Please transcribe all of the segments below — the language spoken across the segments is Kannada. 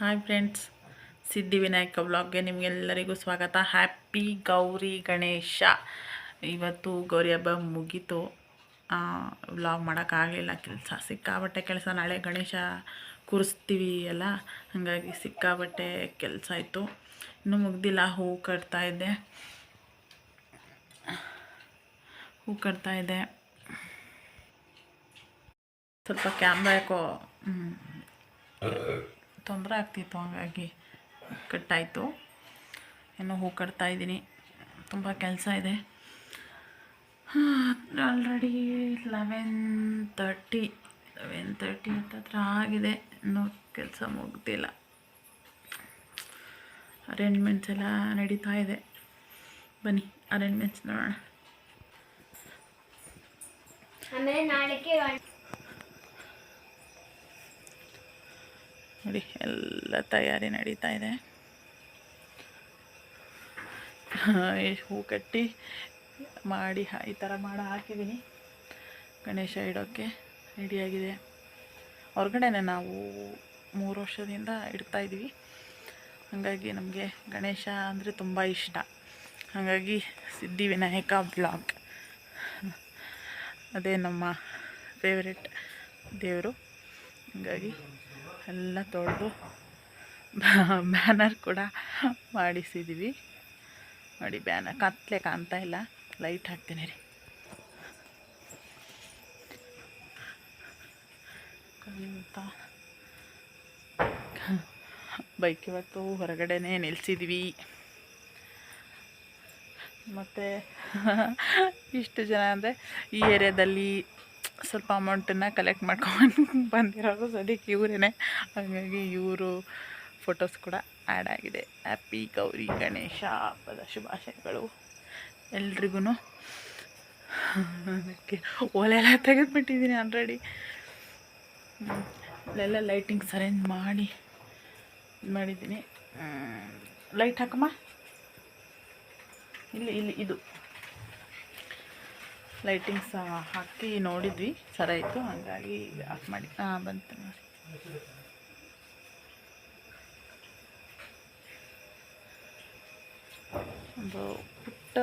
ಹಾಯ್ ಫ್ರೆಂಡ್ಸ್ ಸಿದ್ಧಿವಿನಾಯಕ ವ್ಲಾಗ್ಗೆ ನಿಮಗೆಲ್ಲರಿಗೂ ಸ್ವಾಗತ. ಹ್ಯಾಪಿ ಗೌರಿ ಗಣೇಶ. ಇವತ್ತು ಗೌರಿ ಹಬ್ಬ ಮುಗೀತು. ವ್ಲಾಗ್ ಮಾಡೋಕ್ಕಾಗಲಿಲ್ಲ ಕೆಲಸ ಸಿಕ್ಕಾಬಟ್ಟೆ ಕೆಲಸ. ನಾಳೆ ಗಣೇಶ ಕೂರಿಸ್ತೀವಿ ಅಲ್ಲ, ಹಾಗಾಗಿ ಸಿಕ್ಕಾಬಟ್ಟೆ ಕೆಲಸ ಇತ್ತು ಇನ್ನೂ ಮುಗ್ದಿಲ್ಲ, ಹೂ ಕಟ್ತಾ ಇದ್ದೆ. ಹೂ ಕಟ್ತಾ ಇದ್ದೆ. ಸ್ವಲ್ಪ ಕ್ಯಾಮ್ರಾ ಯಾಕೋ ತೊಂದರೆ ಆಗ್ತಿತ್ತು ಹಾಗಾಗಿ ಕಟ್ಟಾಯಿತು. ಏನೋ ಹೂ ಕಟ್ತಾಯಿದ್ದೀನಿ ತುಂಬ ಕೆಲಸ ಇದೆ. Already eleven thirty eleven thirty ಹತ್ತತ್ರ ಆಗಿದೆ. ಇನ್ನೂ ಕೆಲಸ ಮುಗ್ದಿಲ್ಲ. ಅರೇಂಜ್ಮೆಂಟ್ಸ್ ಎಲ್ಲ ನಡೀತಾ ಇದೆ. ಬನ್ನಿ ಅರೇಂಜ್ಮೆಂಟ್ಸ್ ನೋಡೋಣ ಆಮೇಲೆ ನಾಳೆಗೆ ನೋಡಿ, ಎಲ್ಲ ತಯಾರಿ ನಡೀತಾ ಇದೆ. ಹೂ ಕಟ್ಟಿ ಮಾಡಿ ಈ ಥರ ಮಾಡಿ ಹಾಕಿದ್ದೀನಿ ಗಣೇಶ ಇಡೋಕ್ಕೆ ರೆಡಿಯಾಗಿದೆ ಹೊರಗಡೆನೆ ನಾವು ಮೂರು ವರ್ಷದಿಂದ ಇಡ್ತಾ ಇದ್ದೀವಿ ಹಾಗಾಗಿ ನಮಗೆ ಗಣೇಶ ಅಂದರೆ ತುಂಬ ಇಷ್ಟ. ಹಾಗಾಗಿ ಸಿದ್ಧಿವಿನಾಯಕ ಬ್ಲಾಗ್ ಅದೇ ನಮ್ಮ ಫೇವ್ರೆಟ್ ದೇವರು. ಹಾಗಾಗಿ ಎಲ್ಲ ತೊಳೆದು ಬ್ಯಾನರ್ ಕೂಡ ಮಾಡಿಸಿದ್ವಿ. ನೋಡಿ ಬ್ಯಾನರ್ ಕತ್ತಲೆ ಕಾಣ್ತಾ ಇಲ್ಲ. ಲೈಟ್ ಹಾಕ್ತೀನಿ ರೀ. ಬೈಕ್ ಇವತ್ತು ಹೊರಗಡೆನೇ ನಿಲ್ಲಿಸಿದ್ವಿ ಮತ್ತು ಇಷ್ಟು ಜನ ಅಂದರೆ ಈ ಏರಿಯಾದಲ್ಲಿ ಸ್ವಲ್ಪ ಅಮೌಂಟನ್ನು ಕಲೆಕ್ಟ್ ಮಾಡ್ಕೊಂಡು ಬಂದಿರೋರು ಸದ್ಯಕ್ಕೆ ಇವರೇ ಹಾಗಾಗಿ ಇವರು ಫೋಟೋಸ್ ಕೂಡ ಆ್ಯಡ್ ಆಗಿದೆ. ಹ್ಯಾಪಿ ಗೌರಿ ಗಣೇಶ ಹಬ್ಬದ ಶುಭಾಶಯಗಳು ಎಲ್ರಿಗೂ ಅದಕ್ಕೆ ಓಲೆಲ್ಲ ತೆಗೆದುಬಿಟ್ಟಿದ್ದೀನಿ ಆಲ್ರೆಡಿ ಅಲ್ಲೆಲ್ಲ ಲೈಟಿಂಗ್ಸ್ ಅರೇಂಜ್ ಮಾಡಿ ಇದು ಮಾಡಿದ್ದೀನಿ ಲೈಟ್ ಹಾಕಮ್ಮ. ಇಲ್ಲಿ ಇಲ್ಲಿ, ಇದು. ಲೈಟಿಂಗ್ಸ್ ಹಾಕಿ ನೋಡಿದ್ವಿ. ಸರ ಇತ್ತು ಹಾಗಾಗಿ ಆಫ್ ಮಾಡಿ. ಹಾಂ ಬಂತು ನೋಡಿ. ಒಂದು ಪುಟ್ಟ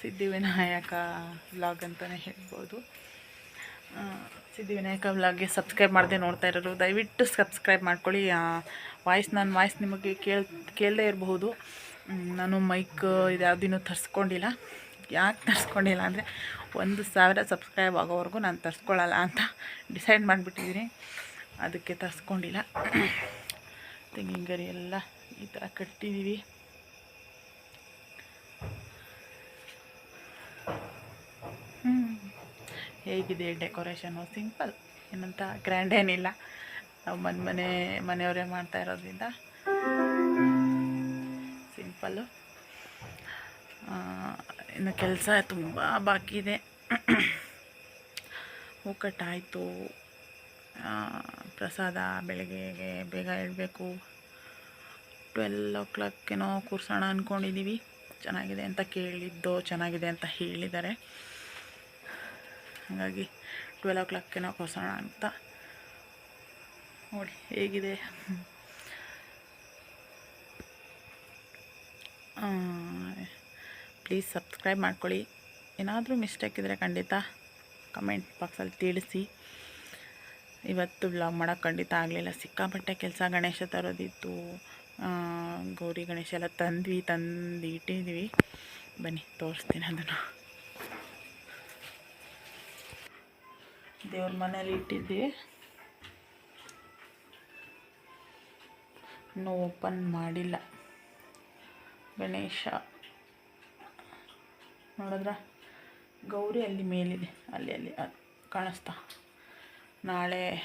ಸಿದ್ಧಿವಿನಾಯಕ ವ್ಲಾಗ್ ಅಂತಲೇ ಹೇಳ್ಬೋದು. ಸಿದ್ಧಿವಿನಾಯಕ ವ್ಲಾಗ್ಗೆ ಸಬ್ಸ್ಕ್ರೈಬ್ ಮಾಡದೆ ನೋಡ್ತಾ ಇರೋರು, ದಯವಿಟ್ಟು ಸಬ್ಸ್ಕ್ರೈಬ್ ಮಾಡ್ಕೊಳ್ಳಿ. ವಾಯ್ಸ್ ನನ್ನ ವಾಯ್ಸ್ ನಿಮಗೆ ಕೇಳ್, ಕೇಳದೇ ಇರಬಹುದು. ನಾನು ಮೈಕ್ ಇದು ಯಾವುದಿನ್ನೂ ತರಿಸ್ಕೊಂಡಿಲ್ಲ. ಯಾಕೆ ತರಿಸ್ಕೊಂಡಿಲ್ಲ ಅಂದರೆ ಒಂದು ಸಾವಿರ ಸಬ್ಸ್ಕ್ರೈಬ್ ಆಗೋವರೆಗೂ ನಾನು ತರಿಸ್ಕೊಳ್ಳಲ್ಲ ಅಂತ ಡಿಸೈಡ್ ಮಾಡಿಬಿಟ್ಟಿದ್ದೀನಿ. ಅದಕ್ಕೆ ತರಿಸ್ಕೊಂಡಿಲ್ಲ. ತೆಂಗಿನ ಗರಿ ಎಲ್ಲ ಈ ಥರ ಕಟ್ಟಿದ್ದೀವಿ. ಹೇಗಿದೆ ಡೆಕೋರೇಷನು? ಸಿಂಪಲ್. ಏನಂತ ಗ್ರ್ಯಾಂಡ್ ಏನಿಲ್ಲ. ನಾವು ಮನೆ ಮನೆ ಮನೆಯವರೇ ಮಾಡ್ತಾ ಇರೋದ್ರಿಂದ ಸಿಂಪಲ್ಲು. ಇನ್ನು ಕೆಲಸ ತುಂಬ ಬಾಕಿ ಇದೆ. ಹೂ ಕಟ್ಟಾಯಿತು ಪ್ರಸಾದ ಬೆಳಗ್ಗೆಗೆ ಬೇಗ ಹೇಳಬೇಕು ಟ್ವೆಲ್ ಓ ಕ್ಲಾಕ್ ಏನೋ ಕೂರ್ಸೋಣ ಅಂದ್ಕೊಂಡಿದ್ದೀವಿ ಚೆನ್ನಾಗಿದೆ ಅಂತ ಕೇಳಿದ್ದು, ಚೆನ್ನಾಗಿದೆ ಅಂತ ಹೇಳಿದ್ದಾರೆ. ಹಾಗಾಗಿ ಟ್ವೆಲ್ ಓ ಕ್ಲಾಕ್ ಏನೋ ಕೂರ್ಸೋಣ ಅಂತ. ನೋಡಿ, ಹೇಗಿದೆ? ಪ್ಲೀಸ್ ಸಬ್ಸ್ಕ್ರೈಬ್ ಮಾಡ್ಕೊಳ್ಳಿ. ಏನಾದರೂ ಮಿಸ್ಟೇಕ್ ಇದ್ದರೆ ಖಂಡಿತ ಕಮೆಂಟ್ ಬಾಕ್ಸಲ್ಲಿ ತಿಳಿಸಿ. ಇವತ್ತು ಬ್ಲಾಗ್ ಮಾಡೋಕ್ಕೆ ಖಂಡಿತ ಆಗಲಿಲ್ಲ. ಸಿಕ್ಕಾಪಟ್ಟೆ ಕೆಲಸ ಗಣೇಶ ತರೋದಿತ್ತು. ಗೌರಿ ಗಣೇಶ ಎಲ್ಲ ತಂದ್ವಿ, ತಂದು ಇಟ್ಟಿದ್ವಿ. ಬನ್ನಿ, ತೋರಿಸ್ತೀನಿ ಅದನ್ನು. ದೇವ್ರ ಮನೇಲಿ ಇಟ್ಟಿದ್ವಿ. ಇನ್ನೂ ಓಪನ್ ಮಾಡಿಲ್ಲ. ಗಣೇಶ. ನೋಡಿದ್ರ? ಗೌರಿ ಅಲ್ಲಿ ಮೇಲಿದೆ. ಅಲ್ಲಿ ಅಲ್ಲಿ ಕಾಣಿಸ್ತಾ. ನಾಳೆ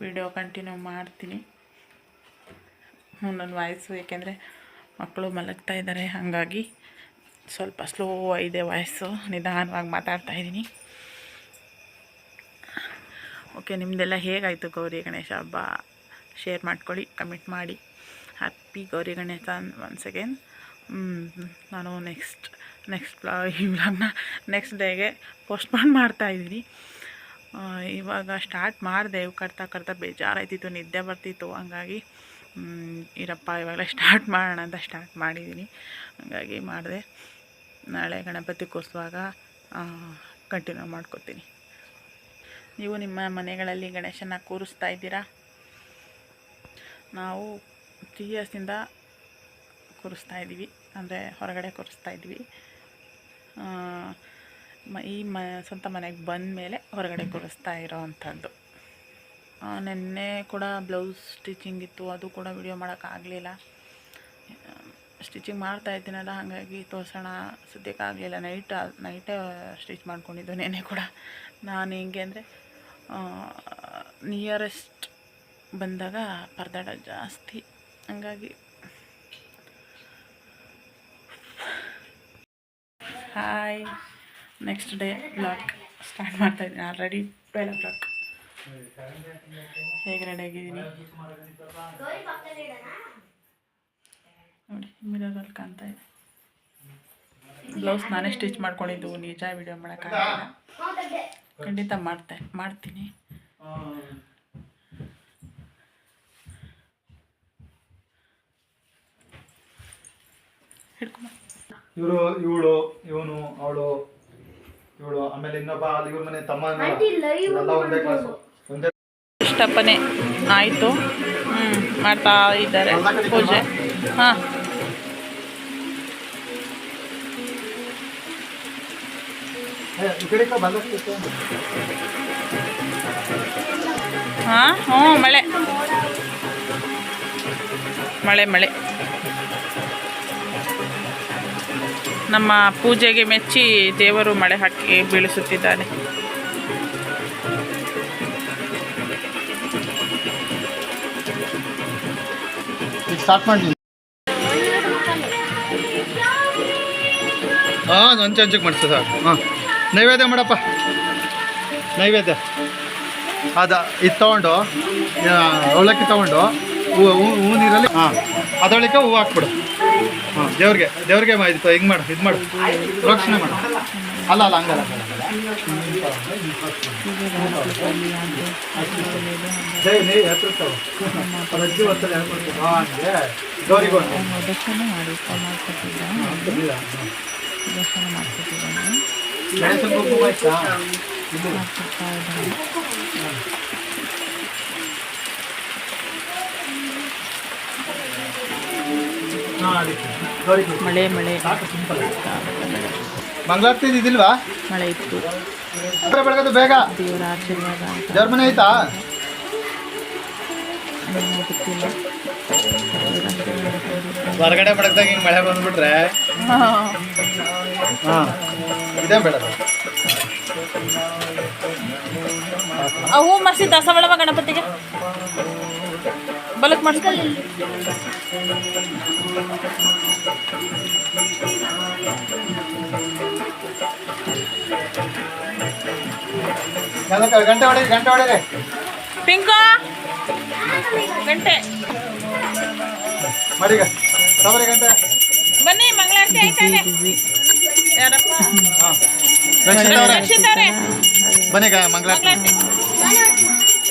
ವಿಡಿಯೋ ಕಂಟಿನ್ಯೂ ಮಾಡ್ತೀನಿ. ನನ್ನ ವಾಯ್ಸು ಏಕೆಂದರೆ ಮಕ್ಕಳು ಮಲಗ್ತಾ ಇದ್ದಾರೆ ಹಾಗಾಗಿ ಸ್ವಲ್ಪ ಸ್ಲೋ ಇದೆ ವಾಯ್ಸು ನಿಧಾನವಾಗಿ ಮಾತಾಡ್ತಾ ಇದ್ದೀನಿ. ಓಕೆ ನಿಮ್ಮದೆಲ್ಲ ಹೇಗಾಯಿತು ಗೌರಿ ಗಣೇಶ ಹಬ್ಬ? ಶೇರ್ ಮಾಡ್ಕೊಳ್ಳಿ ಕಮೆಂಟ್ ಮಾಡಿ. Happy Gauri Ganesha once again ನಾನು ನೆಕ್ಸ್ಟ್ ನೆಕ್ಸ್ಟ್ ಬ್ಲಾ ಈ ಬ್ಲಾಗ್ನ ನೆಕ್ಸ್ಟ್ ಡೇಗೆ ಪೋಸ್ಟ್ಪೋನ್ ಮಾಡ್ತಾಯಿದ್ದೀನಿ ಆ, ಇವಾಗ ಸ್ಟಾರ್ಟ್ ಮಾಡಿದೆ ಕಟ್ತಾ ಕಟ್ತಾ ಬೇಜಾರಾಯ್ತಿತ್ತು ನಿದ್ದೆ ಬರ್ತಿತ್ತು. ಹಂಗಾಗಿ ಇರಪ್ಪ ಇವಾಗಲೇ ಸ್ಟಾರ್ಟ್ ಮಾಡೋಣ ಅಂತ ಸ್ಟಾರ್ಟ್ ಮಾಡಿದ್ದೀನಿ. ಹಾಗಾಗಿ ಮಾಡಿದೆ. ನಾಳೆ ಗಣಪತಿ ಕೂರಿಸುವಾಗ ಕಂಟಿನ್ಯೂ ಮಾಡ್ಕೊತೀನಿ. ನೀವು ನಿಮ್ಮ ಮನೆಗಳಲ್ಲಿ ಗಣೇಶನ ಕೂರಿಸ್ತಾ ಇದ್ದೀರಾ? ನಾವು ತ್ರೀ ಇಯರ್ಸಿಂದ ಕೂರಿಸ್ತಾ ಇದ್ದೀವಿ. ಅಂದರೆ ಹೊರಗಡೆ ಕೂರಿಸ್ತಾ ಇದ್ವಿ ಈ ಮ, ಸ್ವಂತ ಮನೆಗೆ ಬಂದ ಮೇಲೆ ಹೊರಗಡೆ ಕೂರಿಸ್ತಾ ಇರೋ ಅಂಥದ್ದು. ನಿನ್ನೆ ಕೂಡ ಬ್ಲೌಸ್ ಸ್ಟಿಚಿಂಗ್ ಇತ್ತು. ಅದು ಕೂಡ ವಿಡಿಯೋ ಮಾಡೋಕ್ಕಾಗಲಿಲ್ಲ ಸ್ಟಿಚಿಂಗ್ ಮಾಡ್ತಾ ಇದ್ದೀನಲ್ಲ, ಹಾಗಾಗಿ ತೋರಿಸೋಣ. ಸದ್ಯಕ್ಕಾಗಲಿಲ್ಲ ನೈಟ್, ನೈಟೇ ಸ್ಟಿಚ್ ಮಾಡ್ಕೊಂಡಿದ್ದು ನೆನೆ ಕೂಡ. ನಾನು ಹೆಂಗೆ ಅಂದರೆ ನಿಯರೆಸ್ಟ್ ಬಂದಾಗ ಪರದಾಡ ಜಾಸ್ತಿ. ಹಂಗಾಗಿ hi next day blog start ಮಾಡ್ತಾ ಇದ್ದೀನಿ. ಆಲ್ರೆಡಿ ಓ ಕ್ಲಾಕ್ ಹೇಗೆ ರೆಡಿ ಆಗಿದ್ದೀನಿ? ನೋಡಿ ಮಿರರಲ್ಲಿ ಕಾಣ್ತಾ ಇದೆ. ಬ್ಲೌಸ್ ನಾನೇ ಸ್ಟಿಚ್ ಮಾಡ್ಕೊಂಡಿದ್ದು. ನಿಜ ವಿಡಿಯೋ ಮಾಡೋಕ್ಕಾಗಲ್ಲ ಖಂಡಿತ ಮಾಡ್ತೆ, ಮಾಡ್ತೀನಿ. ಹಿಡ್ಕೊಂಬ ಇವರು ಇವಳು ಇವನು ಅವಳು ಇವಳು ಆಮೇಲೆ ಇನ್ನೊಬ್ಬ ಅದು ಇವ್ರ ಮನೆ ತಮ್ಮ ಎಲ್ಲ ಒಂದೇ ಕ್ಲಾಸು ಒಂದೇ ಇಷ್ಟಪ್ಪನೇ ಆಯಿತು. ಹ್ಞೂ ಮಾಡ್ತಾ ಇದ್ದಾರೆ ಪೂಜೆ. ಹಾಂ. ಹಾಂ? ಹ್ಞೂ ಮಳೆ. ಮಳೆ ಮಳೆ. ನಮ್ಮ ಪೂಜೆಗೆ ಮೆಚ್ಚಿ ದೇವರು ಮಳೆ ಹಾಕಿ ಬೀಳಿಸುತ್ತಿದ್ದಾನೆ ಸ್ಟಾರ್ಟ್ ಮಾಡಿ ಹಾಂ ಅಂಚೆ ಅಂಚೆಗೆ ಮಾಡಿಸ್ತದೆ ಸರ್ ಹಾಂ. ನೈವೇದ್ಯ ಮಾಡಪ್ಪ. ನೈವೇದ್ಯ. ಅದ ಇದು ತೊಗೊಂಡು ಅವಳಕ್ಕೆ ಅವಲಕ್ಕಿ ತೊಗೊಂಡು ಹೂವು ಹೂ- ಹೂ ನೀರಲ್ಲಿ ಹಾಂ. ಅದಳಿಕೆ ಹೂವು ಹಾಕ್ಬಿಡು. ದೇವ್ರಿಗೆ ದೇವ್ರಿಗೆ ಮಾ- ಇದು ಹಿಂಗೆ ಮಾಡು ಇದು ಮಾಡು. ಪ್ರೋಕ್ಷಣೆ ಮಾಡು. ಅಲ್ಲ ಅಲ್ಲ ಹಂಗಲ್ಲ. ಜೈ ಮಳೆ ಮಳೆ. ಮಂಗಳಾರತಿ ಇದಿಲ್ವಾ? ಮಳೆ ಇತ್ತು. ಬೆಳಗದು ಬೇಗ. ದೇವರ ಆಶೀರ್ವಾದ ದೇವ್ರ ಮನೆ ಆಯ್ತಾ? ಹೊರಗಡೆ ಬಡಕ್ದಾಗ ಹಿಂಗೆ ಮಳೆ ಬಂದ್ಬಿಟ್ರೆ? ಹಾಂ. ಇದೇ ಬೇಡ ಹೂ ಮಾಡಿಸಿ ದಾಸವಾಳವ ಗಣಪತಿಗೆ? ಬಲಕ್ ಮಾಡಿಸ್ಕೊಳ್ಳಿ ಗಂಟೆ ಗಂಟೆ ಹೊಡಿ ಗಂಟೆ ಹೊಡಿರಿ. ಪಿಂಕು? ಗಂಟೆ. ಮಡಿಗ ಸಬರಿ ಗಂಟೆ. ಬನ್ನಿ ಮಂಗಳಾರತಿ ಆಯ್ತಾನೆ ಯಾರಪ್ಪ? ರಕ್ಷಿತ್ ಅವರೇ ಬನ್ನಿ ಮಂಗಳಾರತಿ.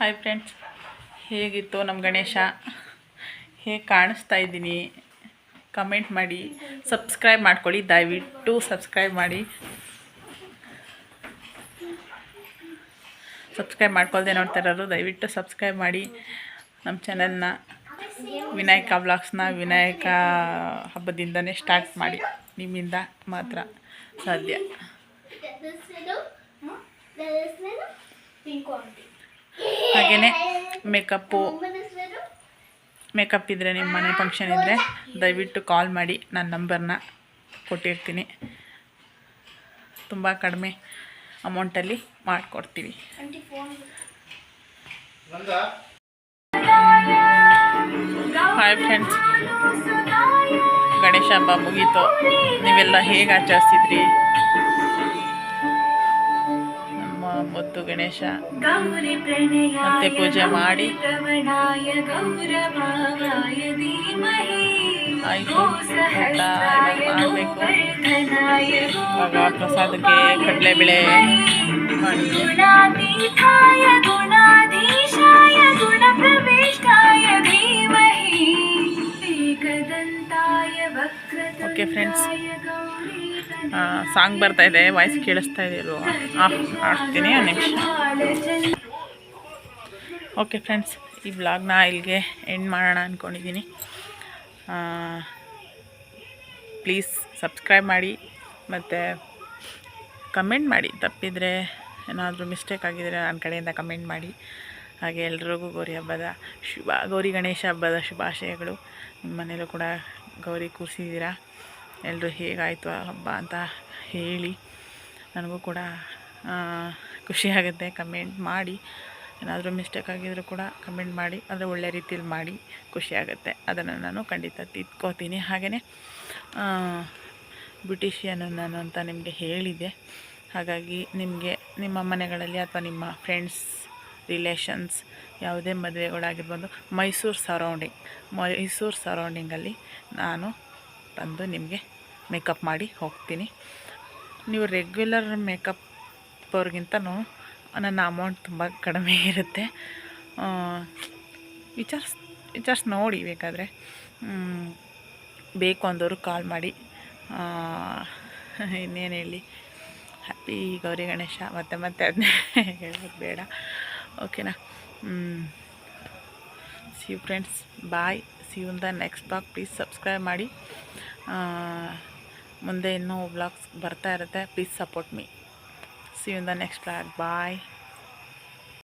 ಹಾಯ್ ಫ್ರೆಂಡ್ಸ್ ಹೇಗಿತ್ತು ನಮ್ಮ ಗಣೇಶ? ಹೇಗೆ ಕಾಣಿಸ್ತಾ ಇದ್ದೀನಿ? ಕಮೆಂಟ್ ಮಾಡಿ. ಸಬ್ಸ್ಕ್ರೈಬ್ ಮಾಡ್ಕೊಳ್ಳಿ. ದಯವಿಟ್ಟು ಸಬ್ಸ್ಕ್ರೈಬ್ ಮಾಡಿ. ಸಬ್ಸ್ಕ್ರೈಬ್ ಮಾಡ್ಕೊಳ್ದೆ ನೋಡ್ತಾ ಇರೋರು, ದಯವಿಟ್ಟು ಸಬ್ಸ್ಕ್ರೈಬ್ ಮಾಡಿ. ನಮ್ಮ ಚಾನಲ್ನ ವಿನಾಯಕ ವ್ಲಾಗ್ಸ್ನ ವಿನಾಯಕ ಹಬ್ಬದಿಂದನೇ ಸ್ಟಾರ್ಟ್ ಮಾಡಿ. ನಿಮ್ಮಿಂದ ಮಾತ್ರ ಸಾಧ್ಯ. ಹಾಗೆಯೇ ಮೇಕಪ್ಪು. ಮೇಕಪ್ ಇದ್ದರೆ ನಿಮ್ಮ ಮನೆ ಫಂಕ್ಷನ್ ಇದ್ದರೆ ದಯವಿಟ್ಟು ಕಾಲ್ ಮಾಡಿ ನನ್ನ ನಂಬರ್ನ ಕೊಟ್ಟಿರ್ತೀನಿ ತುಂಬ ಕಡಿಮೆ ಅಮೌಂಟಲ್ಲಿ ಮಾಡಿಕೊಡ್ತೀವಿ. ಹಾಯ್ ಫ್ರೆಂಡ್ಸ್ ಗಣೇಶ ಹಬ್ಬ ಮುಗೀತು. ನೀವೆಲ್ಲ ಹೇಗೆ ಆಚರಿಸಿದ್ರಿ? ಒತ್ತು ಗಣೇಶ ಮತ್ತೆ ಪೂಜೆ ಮಾಡಿ ಆಯಿತು ಊಟ ಮಾಡಬೇಕು ಇವಾಗ ಪ್ರಸಾದಕ್ಕೆ ಕಡಲೆಬೇಳೆ ಓಕೆ ಫ್ರೆಂಡ್ಸ್ ಸಾಂಗ್ ಬರ್ತಾ ಇದೆ ವಾಯ್ಸ್ ಕೇಳಿಸ್ತಾ ಇದೆಯಲ್ವ ಆಫ್ ಹಾಕ್ತೀನಿ ನೆಕ್ಸ್ಟ್ ಓಕೆ ಫ್ರೆಂಡ್ಸ್ ಈ ಬ್ಲಾಗ್ನ ಇಲ್ಲಿಗೆ ಎಂಡ್ ಮಾಡೋಣ ಅಂದ್ಕೊಂಡಿದ್ದೀನಿ ಪ್ಲೀಸ್ ಸಬ್ಸ್ಕ್ರೈಬ್ ಮಾಡಿ, ಮತ್ತು ಕಮೆಂಟ್ ಮಾಡಿ. ತಪ್ಪಿದರೆ ಏನಾದರೂ ಮಿಸ್ಟೇಕ್ ಆಗಿದರೆ ನನ್ನ ಕಡೆಯಿಂದ ಕಮೆಂಟ್ ಮಾಡಿ. ಹಾಗೆ ಎಲ್ರಿಗೂ ಗೌರಿ ಹಬ್ಬದ ಶುಭ, ಗೌರಿ ಗಣೇಶ ಹಬ್ಬದ ಶುಭಾಶಯಗಳು. ನಿಮ್ಮ ಮನೇಲೂ ಕೂಡ ಗೌರಿ ಕೂರಿಸಿದ್ದೀರಾ ಎಲ್ಲರೂ ಹೇಗಾಯಿತು ಆ ಹಬ್ಬ ಅಂತ ಹೇಳಿ ನನಗೂ ಕೂಡ ಖುಷಿಯಾಗುತ್ತೆ ಕಮೆಂಟ್ ಮಾಡಿ. ಏನಾದರೂ ಮಿಸ್ಟೇಕ್ ಆಗಿದ್ದರೂ ಕೂಡ ಕಮೆಂಟ್ ಮಾಡಿ. ಆದರೆ ಒಳ್ಳೆ ರೀತಿಯಲ್ಲಿ ಮಾಡಿ ಖುಷಿಯಾಗುತ್ತೆ ಅದನ್ನು ನಾನು ಖಂಡಿತ ತಿದ್ಕೋತೀನಿ. ಹಾಗೆಯೇ ಬ್ಯೂಟಿಷಿಯನ್ ನಾನು ಅಂತ ನಿಮಗೆ ಹೇಳಿದೆ ಹಾಗಾಗಿ ನಿಮಗೆ, ನಿಮ್ಮ ಮನೆಗಳಲ್ಲಿ ಅಥವಾ ನಿಮ್ಮ ಫ್ರೆಂಡ್ಸ್ ರಿಲೇಷನ್ಸ್ ಯಾವುದೇ ಮದುವೆಗಳಾಗಿರ್ಬೋದು, ಮೈಸೂರು ಸರೌಂಡಿಂಗ್ ಮೈಸೂರು ಸರೌಂಡಿಂಗಲ್ಲಿ ನಾನು ತಂದು ನಿಮಗೆ ಮೇಕಪ್ ಮಾಡಿ ಹೋಗ್ತೀನಿ. ನೀವು ರೆಗ್ಯುಲರ್ ಮೇಕಪ್ ಅವ್ರಿಗಿಂತನೂ ನನ್ನ ಅಮೌಂಟ್ ತುಂಬ ಕಡಿಮೆ ಇರುತ್ತೆ. ವಿಚಾರ್ಸ್ ವಿಚಾರ್ಸ್ ನೋಡಿ ಬೇಕಾದರೆ. ಬೇಕು ಅಂದವರು ಕಾಲ್ ಮಾಡಿ. ಇನ್ನೇನು ಹೇಳಿ? ಹ್ಯಾಪಿ ಗೌರಿ ಗಣೇಶ, ಮತ್ತೆ ಮತ್ತೆ ಅದನ್ನೇ ಹೇಳೋದು ಬೇಡ. ಓಕೆನಾ see friends bye see you the next blog please subscribe ಮಾಡಿ. ಮುಂದೆ ಇನ್ನೂ ಬ್ಲಾಗ್ಸ್ ಬರ್ತಾ ಇರುತ್ತೆ. Please support me see you the next blog bye